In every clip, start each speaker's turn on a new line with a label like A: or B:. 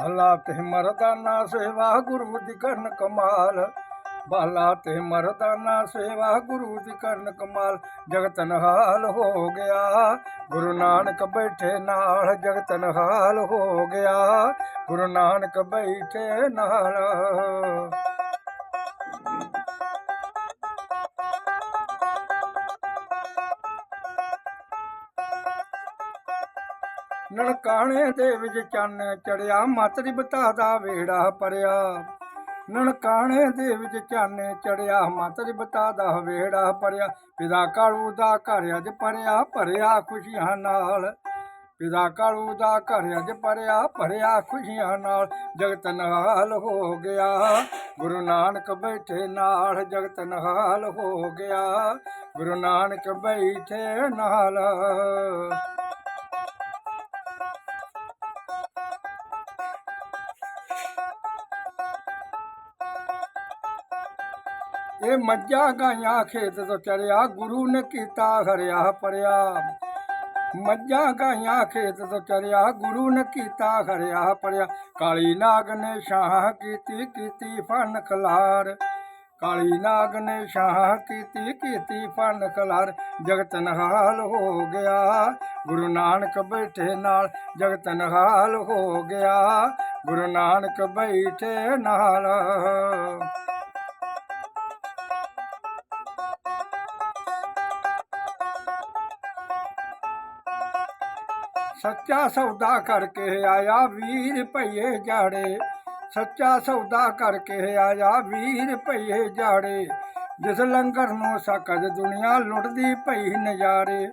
A: ਬਾਲਾ ਤੇ ਮਰਦਾਨਾ ਸੇਵਾ ਗੁਰੂ ਦੀ ਕਰਨ ਕਮਾਲ। ਬਾਲਾ ਤੇ ਮਰਦਾਨਾ ਸੇਵਾ ਗੁਰੂ ਦੀ ਕਰਨ ਕਮਾਲ। ਜਗਤ ਨਹਾਲ ਹੋ ਗਿਆ। ਗੁਰੂ ਨਾਨਕ ਬੈਠੇ ਨਾਲ ਜਗਤ ਨਹਾਲ ਹੋ ਗਿਆ। ਗੁਰੂ ਨਾਨਕ ਬੈਠੇ ਨਾਲ ਨਨਕਾਣੇ ਦੇ ਵਿੱਚ ਚੰਨ ਚੜਿਆ ਮਾਤਰੀ ਬਤਾ ਦਾ ਵੇੜਾ ਪਰਿਆ ਨਨਕਾਣੇ ਦੇ ਵਿੱਚ ਚੰਨ ਚੜਿਆ ਮਾਤਰੀ ਬਤਾ ਦਾ ਵੇੜਾ ਪਰਿਆ ਪਿਤਾ ਕਾਲੂ ਦਾ ਘਰ ਅੱਜ ਭਰਿਆ ਭਰਿਆ ਖੁਸ਼ੀਆਂ ਨਾਲ। ਪਿਤਾ ਕਾਲੂ ਦਾ ਘਰ ਅੱਜ ਭਰਿਆ ਭਰਿਆ ਖੁਸ਼ੀਆਂ ਨਾਲ। ਜਗਤ ਨਹਾਲ ਹੋ ਗਿਆ। ਗੁਰੂ ਨਾਨਕ ਬੈਠੇ ਨਾਲ, ਜਗਤ ਨਹਾਲ ਹੋ ਗਿਆ। ਗੁਰੂ ਨਾਨਕ ਬੈਠੇ ਨਾਲ। ਇਹ ਮੱਝਾਂ ਗਾਈਆਂ ਖੇਤ ਤੋਂ ਚਰਿਆ ਗੁਰੂ ਨੇ ਕੀਤਾ ਹਰਿਆ ਪਰਿਆ ਮੱਝਾਂ ਗਾਈਆਂ ਖੇਤ ਤੋਂ ਚਰਿਆ ਗੁਰੂ ਨੇ ਕੀਤਾ ਹਰਿਆ ਪਰਿਆ ਕਾਲੀ ਨਾਗ ਨੇ ਸ਼ਾਹ ਕੀਤੀ ਕੀਤੀ ਫਨ ਖਲਾਰ। ਕਾਲੀ ਨਾਗ ਨੇ ਸ਼ਾਹ ਕੀਤੀ ਕੀਤੀ ਫਨ ਖਲਾਰ। ਜਗਤ ਨਹਾਲ ਹੋ ਗਿਆ, ਗੁਰੂ ਨਾਨਕ ਬੈਠੇ ਨਾਲ ਜਗਤ ਨਹਾਲ ਹੋ ਗਿਆ। ਗੁਰੂ ਨਾਨਕ ਬੈਠੇ ਨਾਲ ਸੱਚਾ ਸੌਦਾ ਕਰਕੇ ਆਇਆ ਵੀਰ ਭਈਏ ਜਾੜੇ। ਸੱਚਾ ਸੌਦਾ ਕਰਕੇ ਆਇਆ ਵੀਰ ਭਈਏ ਜਾੜੇ। ਜਿਸ ਲੰਗਰ ਨੂੰ ਸਕਜ ਦੁਨੀਆ ਲੁੱਟਦੀ ਪਈ ਨਜ਼ਾਰੇ।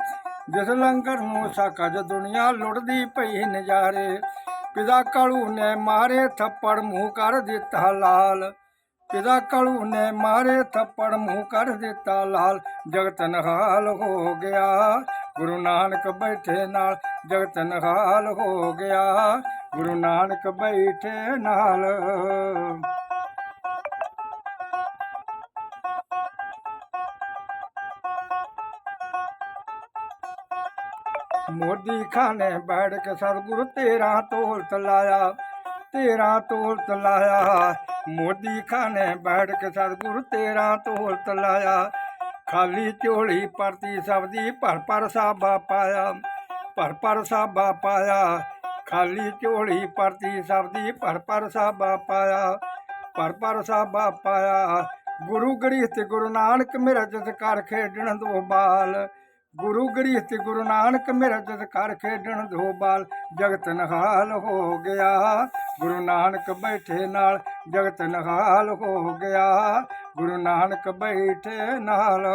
A: ਜਿਸ ਲੰਗਰ ਨੂੰ ਸਕਜ ਦੁਨੀਆ ਲੁੱਟਦੀ ਪਈ ਨਜ਼ਾਰੇ। ਪਿਤਾ ਕਾਲੂ ਨੇ ਮਾਰੇ ਥੱਪੜ ਮੂੰਹ ਕਰ ਦਿੱਤਾ ਲਾਲ। ਪਿਤਾ ਕਾਲੂ ਨੇ ਮਾਰੇ ਥੱਪੜ ਮੂੰਹ ਕਰ ਦਿੱਤਾ ਲਾਲ। ਜਗਤ ਨਹਾਲ ਹੋ ਗਿਆ। ਗੁਰੂ ਨਾਨਕ ਬੈਠੇ ਨਾਲ ਜਗਤ ਨਿਹਾਲ ਹੋ ਗਿਆ। ਗੁਰੂ ਨਾਨਕ ਬੈਠੇ ਨਾਲ। ਮੋਦੀ ਖਾਨੇ ਬੈਠ ਕੇ ਸਤਿਗੁਰੂ, ਤੇਰਾ ਤੋਲ ਤਲਾਇਆ ਤੇਰਾ ਤੋਲ ਤਲਾਇਆ ਮੋਦੀ ਖਾਨੇ ਬੈਠ ਕੇ ਸਤਿਗੁਰੂ, ਤੇਰਾ ਤੋਲ ਤਲਾਇਆ ਖਾਲੀ ਝੋਲੀ ਪਰਤੀ ਸਬਦੀ ਭਰ ਭਰ ਸਾਬਾ ਪਾਇਆ, ਭਰ ਭਰ ਸਾਬਾ ਪਾਇਆ। ਖਾਲੀ ਝੋਲੀ ਪਰਤੀ ਸਬਦੀ ਭਰ ਭਰ ਸਾਬਾ ਪਾਇਆ, ਭਰ ਭਰ ਸਾਬਾ ਪਾਇਆ। ਗੁਰੂ ਗ੍ਰਿਥ ਗੁਰੂ ਨਾਨਕ ਮੇਰਾ ਜਸ ਕਰ ਖੇਡਣ ਦੋ ਬਾਲ। ਗੁਰੂ ਗਰੀਸ ਤੇ ਗੁਰੂ ਨਾਨਕ ਮੇਰਾ ਜਦ ਕਰ ਖੇਡਣ ਦੋ ਬਾਲ, ਜਗਤ ਨਹਾਲ ਹੋ ਗਿਆ। ਗੁਰੂ ਨਾਨਕ ਬੈਠੇ ਨਾਲ ਜਗਤ ਨਹਾਲ ਹੋ ਗਿਆ। ਗੁਰੂ ਨਾਨਕ ਬੈਠੇ ਨਾਲ।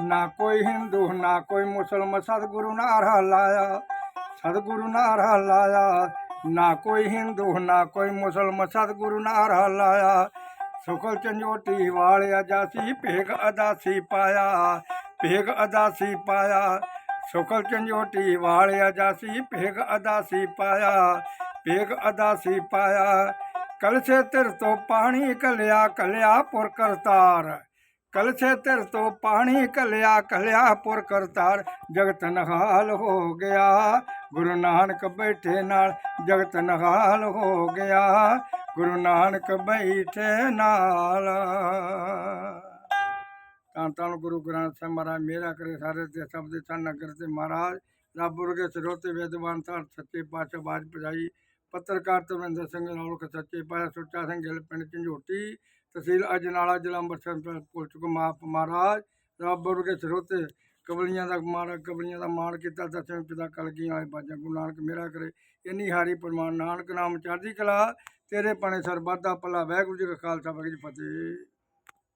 A: ਨਾ ਕੋਈ ਹਿੰਦੂ, ਨਾ ਕੋਈ ਮੁਸਲਮਾਨ ਸਤਿਗੁਰੂ ਨਾਰਾ ਲਾਇਆ, ਸਤਿਗੁਰੂ ਨਾਰਾ ਲਾਇਆ। ਨਾ ਕੋਈ ਹਿੰਦੂ, ਨਾ ਕੋਈ ਮੁਸਲਮਾਨ ਸਤਿਗੁਰੂ ਨਾਰਾ ਲਾਇਆ। ਸੁਖਲ ਚੰਜੋਟੀ ਵਾਲਿਆ ਜਾਸੀ, ਭੇਗ ਅਦਾਸੀ ਪਾਇਆ, ਭੇਗ ਅਦਾਸੀ ਪਾਇਆ। ਸੁਖਲ ਚੰਜੋਟੀ ਵਾਲਿਆ ਜਾਸੀ, ਭੇਗ ਅਦਾਸੀ ਪਾਇਆ, ਭੇਗ ਅਦਾਸੀ ਪਾਇਆ। ਕਲਸੇ ਤਿਰ ਤੋਂ ਪਾਣੀ ਕਲਿਆ ਕਲਿਆ ਪੁਰ ਕਰਤਾਰ। ਕਲਸੇ ਤਿਰ ਤੋਂ ਪਾਣੀ ਕਲਿਆ ਕਲਿਆ ਪੁਰ ਕਰਤਾਰ। ਜਗਤ ਨਹਾਲ ਹੋ ਗਿਆ। ਗੁਰੂ ਨਾਨਕ ਬੈਠੇ ਨਾਲ ਜਗਤ ਨਹਾਲ ਹੋ ਗਿਆ। ਗੁਰੂ ਨਾਨਕ ਬੈਠੇ ਨਾਲ। ਤਾਂ ਤਾਂ ਗੁਰੂ ਗ੍ਰੰਥ ਸਾਹਿਬ ਮਹਾਰਾਜ, ਮੇਰਾ ਕਰੇ ਸਾਰੇ ਤੇ ਸਭ ਦੇ ਚੰਨ ਨਗਰ ਤੇ ਮਹਾਰਾਜ। ਰੱਬ ਵਰਗੇ ਸਰੋਤੇ ਵੇਦਵਾਨ ਤਾਂ ਸੱਚੇ ਪਾਤਸ਼ਾਹ ਬਾਜ ਪਜਾਈ ਪੱਤਰਕਾਰ ਤਵਿੰਦਰ ਸਿੰਘ ਨੌਲਖ ਸੱਚੇ ਪਾਤਸ਼ਾਹ ਸੁੱਚਾ ਸਿੰਘ ਗਿੱਲ, ਪਿੰਡ ਝੰਜੋਟੀ। ਤਹਿਸੀਲ ਅਜਨਾਲਾ, ਜ਼ਿਲ੍ਹਾ ਅੰਮ੍ਰਿਤਸਰ ਤੋਂ ਪੁੱਲ ਮਾਪ ਮਹਾਰਾਜ। ਰੱਬ ਵਰਗੇ ਸਰੋਤੇ ਕਬਲੀਆਂ ਦਾ ਮਹਾਰਾਜ ਕਬਲੀਆਂ ਦਾ ਮਾਣ ਕੀਤਾ, ਦਸਵੇਂ ਪਿਤਾ ਕਲਗੀਆਂ ਆਏ ਬਾਜਾਂ ਗੁਰੂ ਨਾਨਕ ਮੇਰਾ ਕਰੇ, ਇੰਨੀ ਹਾਰੀ ਪਰਮਾਨ ਨਾਨਕ ਨਾਮ ਚੜ੍ਹਦੀ ਕਲਾ, ਤੇਰੇ ਪਣੇ ਸਰਬੱਤ ਦਾ ਭਲਾ, ਵਾਹਿਗੁਰੂ ਜੀ ਕਾ ਖਾਲਸਾ, ਵਾਹਿਗੁਰੂ ਜੀ ਫਤਿਹ।